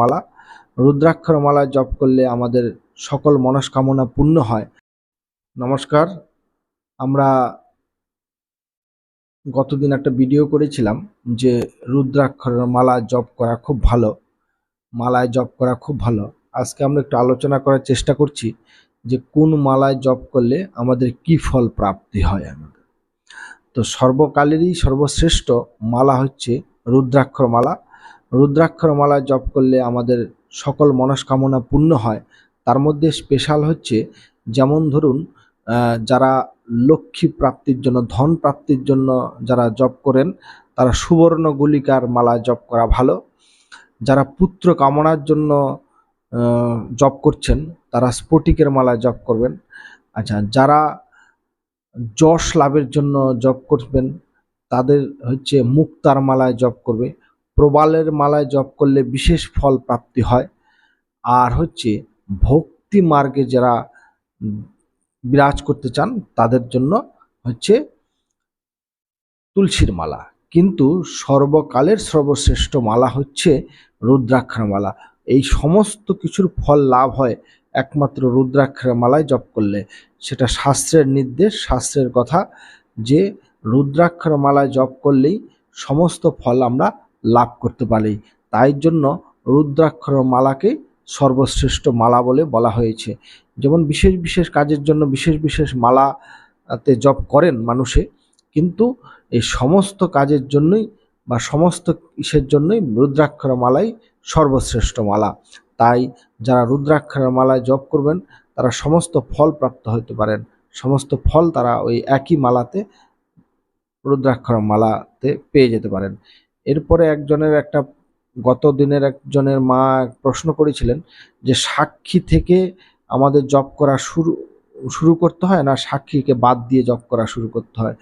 মালা রুদ্রাক্ষর মালা জপ করলে আমাদের সকল মনস্কামনা পূর্ণ হয়। নমস্কার, আমরা গতদিন একটা ভিডিও করেছিলাম যে রুদ্রাক্ষর মালা জপ করা খুব ভালো, মালায় জপ করা খুব ভালো। আজকে আমরা একটু আলোচনা করার চেষ্টা করছি যে কোন মালায় জপ করলে আমাদের কি ফল প্রাপ্তি হয় আমাদের। তো সর্বকালেরই সর্বশ্রেষ্ঠ মালা হচ্ছে রুদ্রাক্ষর মালা রুদ্রাক্ষর মালা জপ করলে আমাদের সকল মনস্কামনা পূর্ণ হয়। তার মধ্যে স্পেশাল হচ্ছে, যেমন ধরুন যারা লক্ষ্মী প্রাপ্তির জন্য, ধন প্রাপ্তির জন্য যারা জপ করেন, তারা সুবর্ণ গুলিকার মালা জপ করা ভালো। যারা পুত্র কামনার জন্য জপ করছেন, তারা স্ফটিকের মালা জপ করবেন। আচ্ছা যারা যশ লাভের জন্য জপ করবেন, তাদের হচ্ছে মুক্তার মালায় জপ করবে। প্রবালের মালায় জপ করলে বিশেষ ফল প্রাপ্তি হয়। আর হচ্ছে ভক্তি মার্গে যারা বিরাজ করতে চান, তাদের জন্য হচ্ছে তুলসীর মালা। কিন্তু সর্বকালের সর্বশ্রেষ্ঠ মালা হচ্ছে রুদ্রাক্ষর মালা। এই সমস্ত কিছুর ফল লাভ হয় একমাত্র রুদ্রাক্ষর মালায় জপ করলে। সেটা শাস্ত্রের নির্দেশ, শাস্ত্রের কথা যে রুদ্রাক্ষর মালায় জপ করলেই সমস্ত ফল আমরা লাভ করতে পারি তাই জন্য রুদ্রাক্ষর মালাকে সর্বশ্রেষ্ঠ মালা বলে বলা হয়েছে। যেমন বিশেষ বিশেষ কাজের জন্য বিশেষ বিশেষ মালাতে জপ করেন মানুষে, কিন্তু এই সমস্ত কাজের জন্যই বা সমস্ত ইসের জন্যই রুদ্রাক্ষর মালাই সর্বশ্রেষ্ঠ মালা। তাই যারা রুদ্রাক্ষর মালায় জপ করবেন, তারা সমস্ত ফল প্রাপ্ত হতে পারেন। সমস্ত ফল তারা ওই একই মালাতে রুদ্রাক্ষর মালাতে পেয়ে যেতে পারেন। এরপরে একজনের একটা গত দিনের একজনের মা প্রশ্ন করেছিলেন যে সাক্ষী থেকে আমাদের জব করা শুরু শুরু করতে হয় না সাক্ষীকে বাদ দিয়ে জব করা শুরু করতে হয়?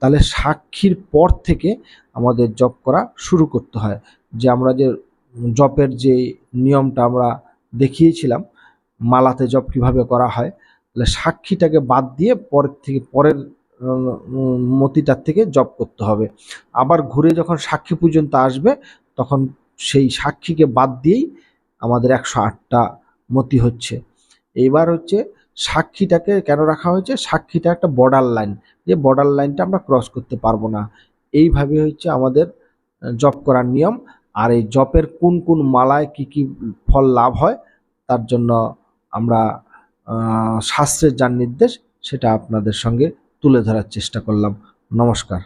তাহলে সাক্ষীর পর থেকে আমাদের জব করা শুরু করতে হয়। যে আমরা যে জপের যে নিয়মটা আমরা দেখিয়েছিলাম, মালাতে জব কীভাবে করা হয়, তাহলে সাক্ষীটাকে বাদ দিয়ে পরের থেকে, পরের মতিটার থেকে জপ করতে হবে। আবার ঘুরে যখন সাক্ষী পর্যন্ত আসবে, তখন সেই সাক্ষীকে বাদ দিয়েই আমাদের একশো আটটা মতি হচ্ছে। এইবার হচ্ছে সাক্ষীটাকে কেন রাখা হয়েছে? সাক্ষীটা একটা বর্ডার লাইন যে বর্ডার লাইনটা আমরা ক্রস করতে পারব না। এইভাবে হচ্ছে আমাদের জপ করার নিয়ম। আর এই জপের কোন কোন মালায় কি কি ফল লাভ হয়, তার জন্য আমরা শাস্ত্রের যার নির্দেশ, সেটা আপনাদের সঙ্গে তুলে ধরার চেষ্টা করলাম। নমস্কার।